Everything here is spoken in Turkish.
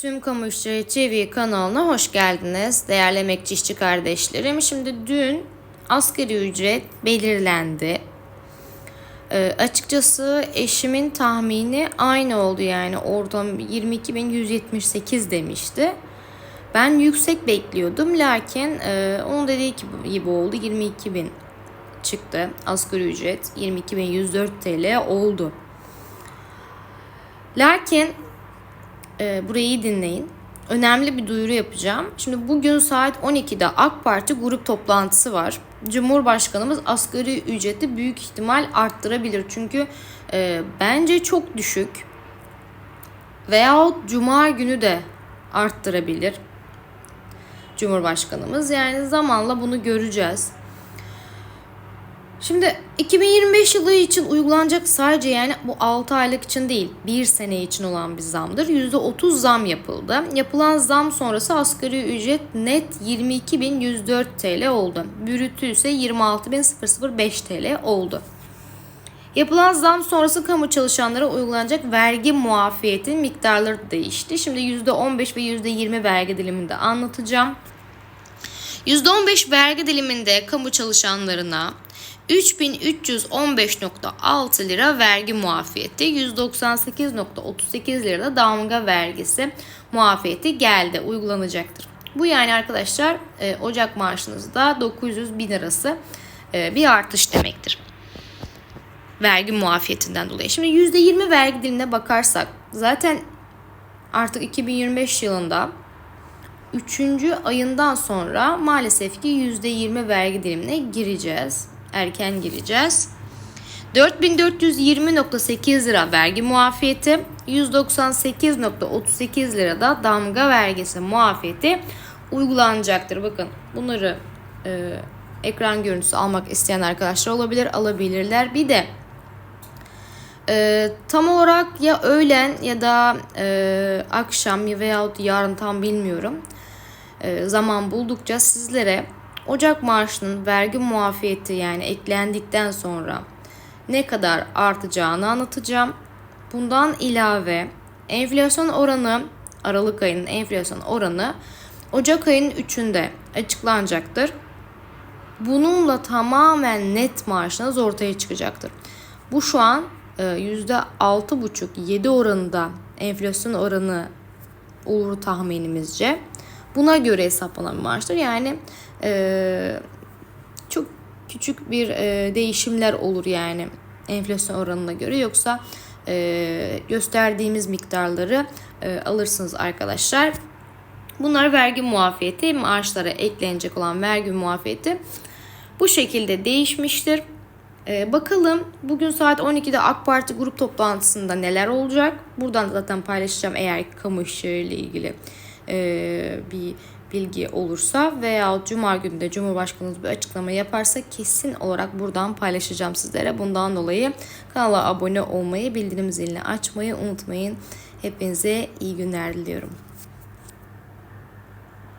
Tüm Kamu İşçileri TV kanalına hoş geldiniz değerli emekçi işçi kardeşlerim. Şimdi dün asgari ücret belirlendi. Ee, açıkçası eşimin tahmini aynı oldu yani ortam 22.178 demişti. Ben yüksek bekliyordum lakin e, onun dediği gibi oldu 22.000 çıktı asgari ücret 22.104 TL oldu. Lakin e, burayı dinleyin. Önemli bir duyuru yapacağım. Şimdi bugün saat 12'de AK Parti grup toplantısı var. Cumhurbaşkanımız asgari ücreti büyük ihtimal arttırabilir. Çünkü e, bence çok düşük. Veyahut cuma günü de arttırabilir. Cumhurbaşkanımız yani zamanla bunu göreceğiz. Şimdi 2025 yılı için uygulanacak sadece yani bu 6 aylık için değil 1 sene için olan bir zamdır. %30 zam yapıldı. Yapılan zam sonrası asgari ücret net 22.104 TL oldu. Bürütü ise 26.005 TL oldu. Yapılan zam sonrası kamu çalışanlara uygulanacak vergi muafiyetinin miktarları değişti. Şimdi %15 ve %20 vergi diliminde anlatacağım. %15 vergi diliminde kamu çalışanlarına 3315.6 lira vergi muafiyeti, 198.38 lira da damga vergisi muafiyeti geldi, uygulanacaktır. Bu yani arkadaşlar e, Ocak maaşınızda 900 bin arası e, bir artış demektir. Vergi muafiyetinden dolayı. Şimdi %20 vergi dilimine bakarsak zaten artık 2025 yılında 3. ayından sonra maalesef ki %20 vergi dilimine gireceğiz erken gireceğiz. 4420.8 lira vergi muafiyeti, 198.38 lira da damga vergisi muafiyeti uygulanacaktır. Bakın bunları e, ekran görüntüsü almak isteyen arkadaşlar olabilir, alabilirler. Bir de e, tam olarak ya öğlen ya da e, akşam veyahut yarın tam bilmiyorum e, zaman buldukça sizlere Ocak maaşının vergi muafiyeti yani eklendikten sonra ne kadar artacağını anlatacağım. Bundan ilave enflasyon oranı Aralık ayının enflasyon oranı Ocak ayının 3'ünde açıklanacaktır. Bununla tamamen net maaşınız ortaya çıkacaktır. Bu şu an %6,5-7 e, oranında enflasyon oranı olur tahminimizce. Buna göre hesaplanan bir maaştır. Yani e, çok küçük bir e, değişimler olur yani enflasyon oranına göre. Yoksa e, gösterdiğimiz miktarları e, alırsınız arkadaşlar. Bunlar vergi muafiyeti, maaşlara eklenecek olan vergi muafiyeti bu şekilde değişmiştir. Ee, bakalım bugün saat 12'de AK Parti grup toplantısında neler olacak? Buradan zaten paylaşacağım eğer kamu işleriyle ilgili e, bir bilgi olursa veya Cuma günü de Cumhurbaşkanımız bir açıklama yaparsa kesin olarak buradan paylaşacağım sizlere. Bundan dolayı kanala abone olmayı, bildirim zilini açmayı unutmayın. Hepinize iyi günler diliyorum.